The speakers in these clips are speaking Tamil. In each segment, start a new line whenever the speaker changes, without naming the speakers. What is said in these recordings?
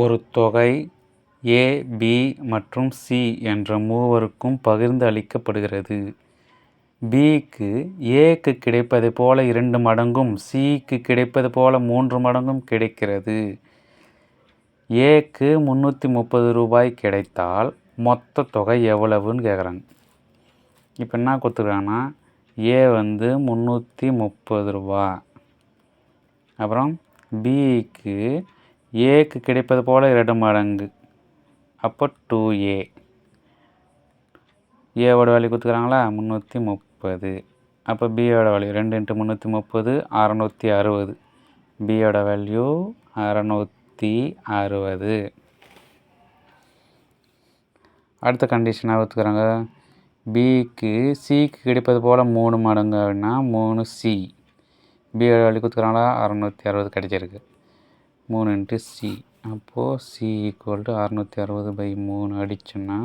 ஒரு தொகை ஏ பி மற்றும் சி என்ற மூவருக்கும் பகிர்ந்து அளிக்கப்படுகிறது. பிக்கு ஏக்கு கிடைப்பது போல இரண்டு மடங்கும் சிக்கு கிடைப்பது போல மூன்று மடங்கும் கிடைக்கிறது. ஏக்கு முந்நூற்றி முப்பது ரூபாய் கிடைத்தால் மொத்த தொகை எவ்வளவுன்னு கேட்குறாங்க இப்போ என்ன கொடுத்துருக்காங்கன்னா ஏ வந்து முந்நூற்றி முப்பது ரூபா. அப்புறம் பிக்கு ஏக்கு கிடைப்பது போல் இரண்டு மடங்கு. அப்போ டூ ஏ ஏவோட வேல்யூ கொடுத்துக்கிறாங்களா? முந்நூற்றி முப்பது. அப்போ பியோட வேல்யூ ரெண்டு இன்ட்டு முந்நூற்றி முப்பது அறநூற்றி அறுபது. பியோட வேல்யூ அறநூற்றி அறுபது. அடுத்த கண்டிஷனாக ஒத்துக்கிறாங்க பிக்கு சிக்கு கிடைப்பது போல் மூணு மடங்கு அப்படின்னா மூணு சி பியோட வேல்யூ கொடுத்துக்கிறாங்களா? அறநூற்றி அறுபது கிடைச்சிருக்கு. மூணு இன்ட்டு சி அப்போது சி ஈக்குவல் டு அறநூற்றி அறுபது பை மூணு அடிச்சோன்னா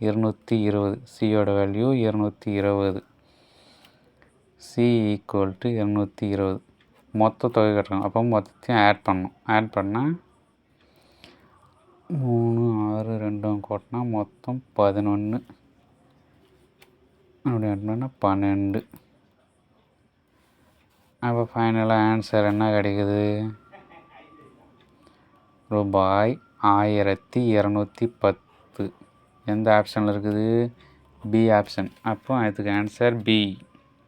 இருநூற்றி இருபது. சியோட வேல்யூ இருநூற்றி இருபது. சி ஈக்குவல் டு இரநூத்தி இருபது. மொத்த தொகை கட்டணும் அப்போ மொத்தத்தையும் ஆட் பண்ணணும். ஆட் பண்ணால் மூணு ஆறு ரெண்டும் கூட்டினா மொத்தம் பதினொன்று அப்படி ஆட் பண்ணால் பன்னெண்டு. அப்போ ஃபைனலாக ஆன்சர் என்ன கிடைக்குது? ரூபாய் ஆயிரத்தி இரநூத்தி பத்து. எந்த ஆப்ஷனில் இருக்குது? பி ஆப்ஷன் அப்போ அதுக்கு ஆன்சர் பி